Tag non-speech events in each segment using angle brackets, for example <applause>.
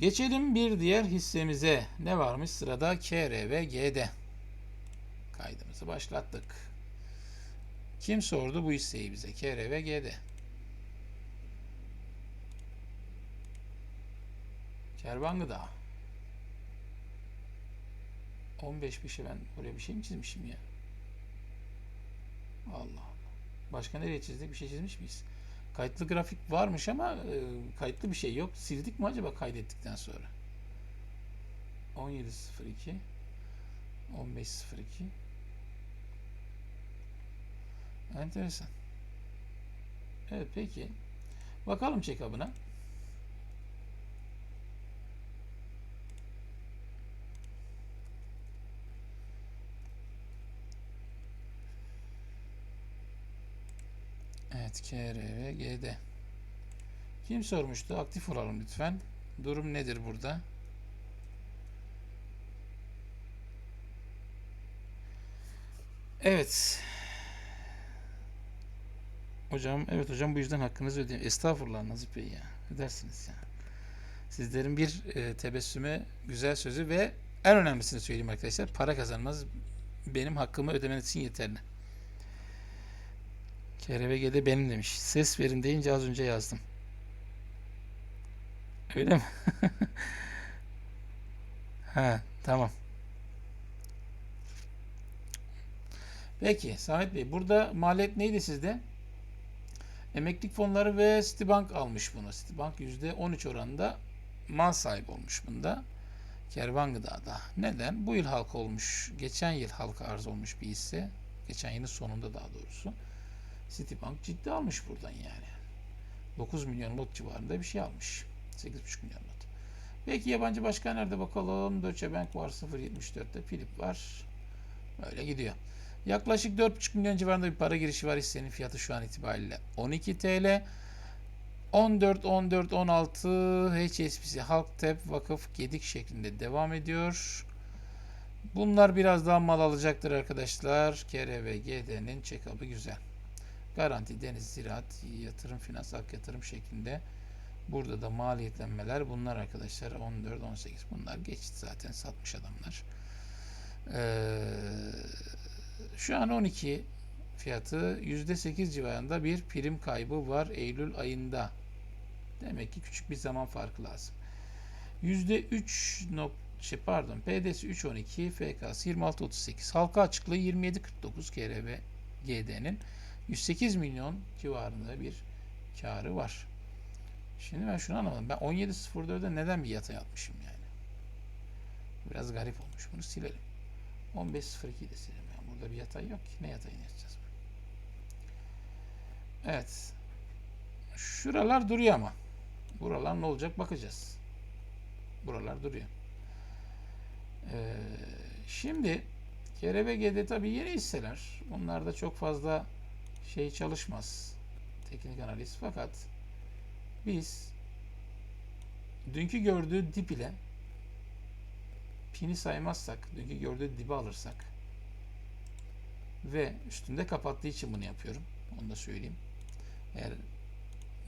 Geçelim bir diğer hissemize. Ne varmış sırada? KR ve G'de. Kaydımızı başlattık. Kim sordu bu hisseyi bize? KR ve G'de. Kervan Gıda. 15 bir şey ben oraya bir şey mi çizmişim ya? Allah Allah. Başka nereye çizdik? Bir şey çizmiş miyiz? Kayıtlı grafik varmış ama e, kayıtlı bir şey yok. Sildik mi acaba kaydettikten sonra? 17.02 15.02 Enteresan. Evet peki. Bakalım check-up'ına. Evet KR ve GD. Kim sormuştu? Aktif olalım lütfen. Durum nedir burada? Evet. Hocam, evet hocam bu yüzden hakkınızı ödeyeyim. Estağfurullah Nazif Bey ya. Ödersiniz ya. Sizlerin bir e, tebessümü, güzel sözü ve en önemlisini söyleyeyim arkadaşlar. Para kazanmaz benim hakkımı ödemeniz için yeterli. KRVG'de benim demiş. Ses verin deyince az önce yazdım. Öyle mi? <laughs> ha, tamam. Peki Samet Bey burada maliyet neydi sizde? Emeklilik fonları ve Citibank almış bunu. Citibank %13 oranında mal sahibi olmuş bunda. Kervan Gıda'da. Neden? Bu yıl halka olmuş. Geçen yıl halka arz olmuş bir hisse. Geçen yılın sonunda daha doğrusu. Citibank ciddi almış buradan yani. 9 milyon lot civarında bir şey almış. 8,5 milyon lot. Peki yabancı başka nerede bakalım? Deutsche Bank var 0.74'te. Philip var. Böyle gidiyor. Yaklaşık 4,5 milyon civarında bir para girişi var hissenin fiyatı şu an itibariyle 12 TL. 14, 14, 16 HSBC, Halktep, Vakıf, Gedik şeklinde devam ediyor. Bunlar biraz daha mal alacaktır arkadaşlar. KR ve GD'nin check-up'ı güzel. Garanti, deniz, ziraat, yatırım, finans, hak yatırım şeklinde. Burada da maliyetlenmeler bunlar arkadaşlar 14, 18 bunlar geçti zaten satmış adamlar. Ee, şu an 12 fiyatı %8 civarında bir prim kaybı var Eylül ayında. Demek ki küçük bir zaman farkı lazım. %3 nok şey pardon PD'si 3.12 FK'sı 26.38 halka açıklığı 27.49 KR ve GD'nin 108 milyon civarında bir karı var. Şimdi ben şunu anlamadım. Ben 17.04'de neden bir yatay atmışım yani? Biraz garip olmuş. Bunu silelim. 15.02'de silelim. Yani burada bir yatay yok ki. Ne yatayını yazacağız? Evet. Şuralar duruyor ama. Buralar ne olacak bakacağız. Buralar duruyor. Ee, şimdi KRBG'de tabii yeni hisseler. Bunlarda çok fazla şey çalışmaz. Teknik analiz. Fakat biz dünkü gördüğü dip ile pini saymazsak, dünkü gördüğü dibi alırsak ve üstünde kapattığı için bunu yapıyorum. Onu da söyleyeyim. Eğer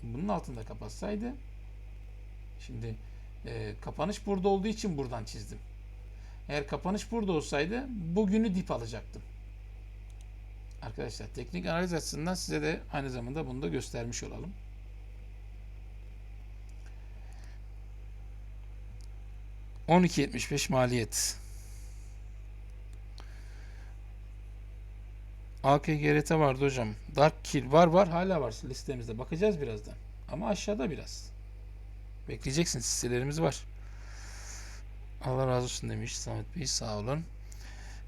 bunun altında kapatsaydı şimdi e, kapanış burada olduğu için buradan çizdim. Eğer kapanış burada olsaydı bugünü dip alacaktım. Arkadaşlar teknik analiz açısından size de aynı zamanda bunu da göstermiş olalım. %12.75 maliyet. AKGRT vardı hocam. Dark Kill var var hala var listemizde. Bakacağız birazdan. Ama aşağıda biraz. Bekleyeceksiniz. Hisselerimiz var. Allah razı olsun demiş Samet Bey. Sağ olun.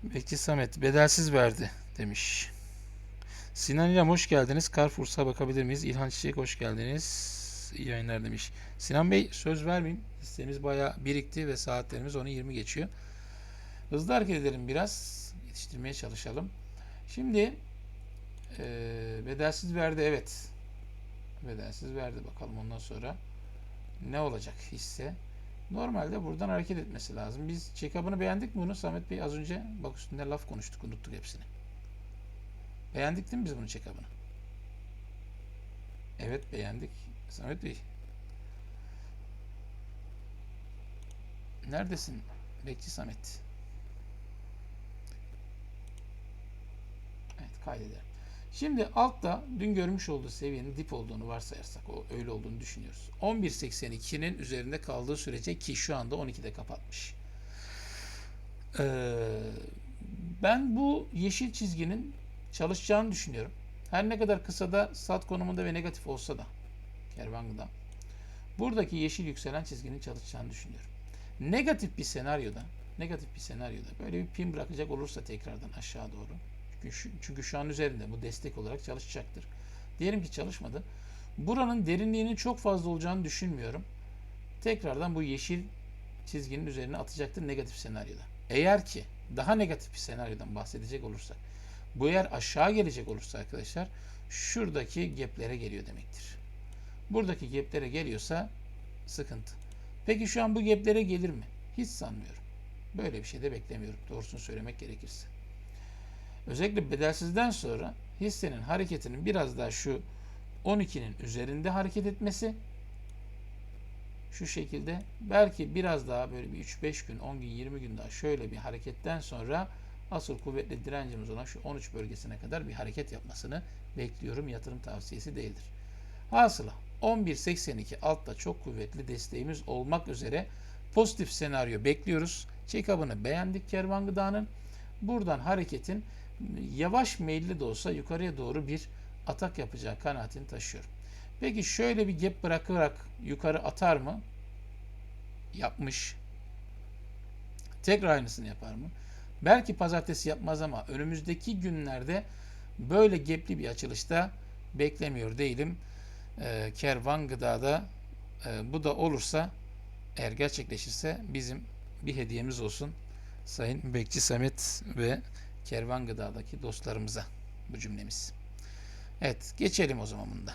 Bekçi Samet bedelsiz verdi demiş. Sinan İrem hoş geldiniz. Carrefour'sa bakabilir miyiz? İlhan Çiçek hoş geldiniz. İyi yayınlar demiş. Sinan Bey söz vermeyeyim. Listemiz bayağı birikti ve saatlerimiz 10'u 20 geçiyor. Hızlı hareket edelim biraz. Yetiştirmeye çalışalım. Şimdi eee bedelsiz verdi evet. Bedelsiz verdi bakalım ondan sonra ne olacak hisse. Normalde buradan hareket etmesi lazım. Biz check-up'ını beğendik mi bunu? Samet Bey az önce bak üstünde laf konuştuk unuttuk hepsini. Beğendik değil mi biz bunu check-up'ını? Evet beğendik. Samet Bey. Neredesin? Bekçi Samet. Evet kaydedelim. Şimdi altta dün görmüş olduğu seviyenin dip olduğunu varsayarsak o öyle olduğunu düşünüyoruz. 11.82'nin üzerinde kaldığı sürece ki şu anda 12'de kapatmış. Ee, ben bu yeşil çizginin çalışacağını düşünüyorum. Her ne kadar kısada sat konumunda ve negatif olsa da kervangıda buradaki yeşil yükselen çizginin çalışacağını düşünüyorum. Negatif bir senaryoda negatif bir senaryoda böyle bir pin bırakacak olursa tekrardan aşağı doğru çünkü şu, çünkü şu an üzerinde bu destek olarak çalışacaktır. Diyelim ki çalışmadı. Buranın derinliğinin çok fazla olacağını düşünmüyorum. Tekrardan bu yeşil çizginin üzerine atacaktır negatif senaryoda. Eğer ki daha negatif bir senaryodan bahsedecek olursak bu eğer aşağı gelecek olursa arkadaşlar şuradaki gaplere geliyor demektir. Buradaki gaplere geliyorsa sıkıntı. Peki şu an bu gaplere gelir mi? Hiç sanmıyorum. Böyle bir şey de beklemiyorum. Doğrusunu söylemek gerekirse. Özellikle bedelsizden sonra hissenin hareketinin biraz daha şu 12'nin üzerinde hareket etmesi şu şekilde belki biraz daha böyle bir 3-5 gün, 10 gün, 20 gün daha şöyle bir hareketten sonra asıl kuvvetli direncimiz olan şu 13 bölgesine kadar bir hareket yapmasını bekliyorum. Yatırım tavsiyesi değildir. Hasıla 11.82 altta çok kuvvetli desteğimiz olmak üzere pozitif senaryo bekliyoruz. Check-up'ını beğendik kervan gıdanın. Buradan hareketin yavaş meyilli de olsa yukarıya doğru bir atak yapacağı kanaatini taşıyorum. Peki şöyle bir gap bırakarak yukarı atar mı? Yapmış. Tekrar aynısını yapar mı? Belki pazartesi yapmaz ama önümüzdeki günlerde böyle gapli bir açılışta beklemiyor değilim. Ee, kervan gıdada e, bu da olursa eğer gerçekleşirse bizim bir hediyemiz olsun. Sayın Bekçi Samet ve Kervan Gıda'daki dostlarımıza bu cümlemiz. Evet geçelim o zaman bunda.